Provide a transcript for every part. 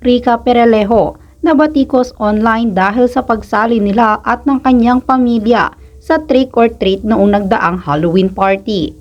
Rica Perelejo na batikos online dahil sa pagsali nila at ng kanyang pamilya sa trick or treat noong nagdaang Halloween party.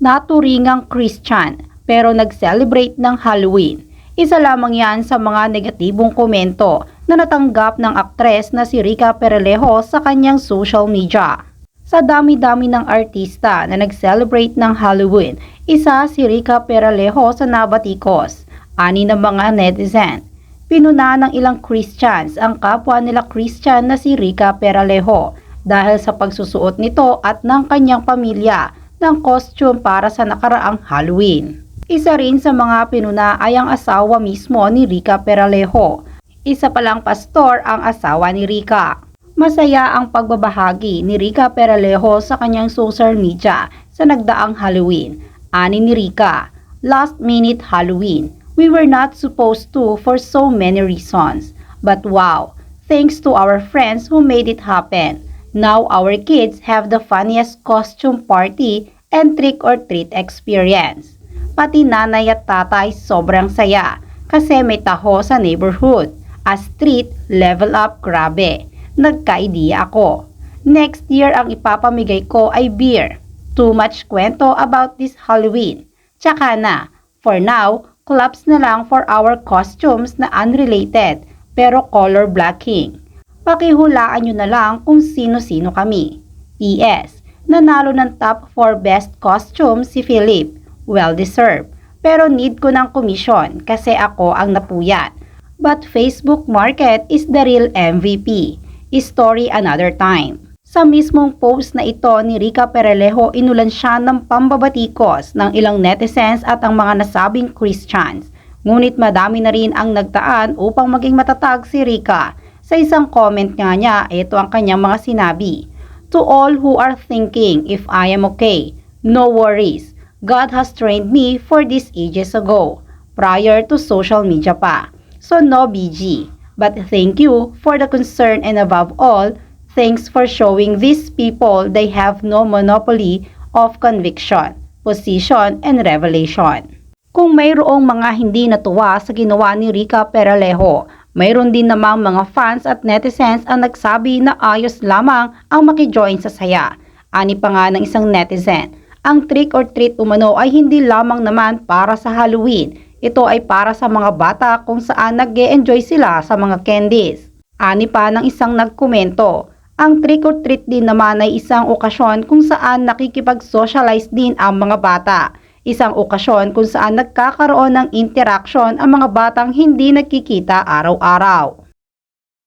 Naturingang Christian pero nag-celebrate ng Halloween. Isa lamang yan sa mga negatibong komento na natanggap ng aktres na si Rica Perelejo sa kanyang social media. Sa dami-dami ng artista na nag-celebrate ng Halloween, isa si Rica Peralejo sa nabatikos. Ani ng mga netizen. Pinuna ng ilang Christians ang kapwa nila Christian na si Rica Peralejo dahil sa pagsusuot nito at ng kanyang pamilya ng costume para sa nakaraang Halloween. Isa rin sa mga pinuna ay ang asawa mismo ni Rica Peralejo. Isa palang pastor ang asawa ni Rica. Masaya ang pagbabahagi ni Rica Peralejo sa kanyang social media sa nagdaang Halloween. Ani ni Rica, last minute Halloween. We were not supposed to for so many reasons. But wow, thanks to our friends who made it happen. Now our kids have the funniest costume party and trick or treat experience. Pati nanay at tatay sobrang saya kasi may taho sa neighborhood. A street level up grabe. Nagka-idea ako. Next year ang ipapamigay ko ay beer. Too much kwento about this Halloween. Tsaka na, for now, clubs na lang for our costumes na unrelated pero color blocking. Pakihulaan nyo na lang kung sino-sino kami. P.S. Nanalo ng top 4 best costume si Philip. Well deserved. Pero need ko ng commission kasi ako ang napuyat. But Facebook Market is the real MVP. Story another time. Sa mismong post na ito ni Rica Perelejo, inulan siya ng pambabatikos ng ilang netizens at ang mga nasabing Christians. Ngunit madami na rin ang nagtaan upang maging matatag si Rica. Sa isang comment nga niya, ito ang kanyang mga sinabi. To all who are thinking if I am okay, no worries. God has trained me for this ages ago, prior to social media pa. So no BG. But thank you for the concern and above all, thanks for showing these people they have no monopoly of conviction, position, and revelation. Kung mayroong mga hindi natuwa sa ginawa ni Rica Peralejo, mayroon din namang mga fans at netizens ang nagsabi na ayos lamang ang makijoin sa saya. Ani pa nga ng isang netizen, ang trick or treat umano ay hindi lamang naman para sa Halloween. Ito ay para sa mga bata kung saan nag enjoy sila sa mga candies. Ani pa ng isang nagkomento, ang trick or treat din naman ay isang okasyon kung saan nakikipag-socialize din ang mga bata. Isang okasyon kung saan nagkakaroon ng interaction ang mga batang hindi nagkikita araw-araw.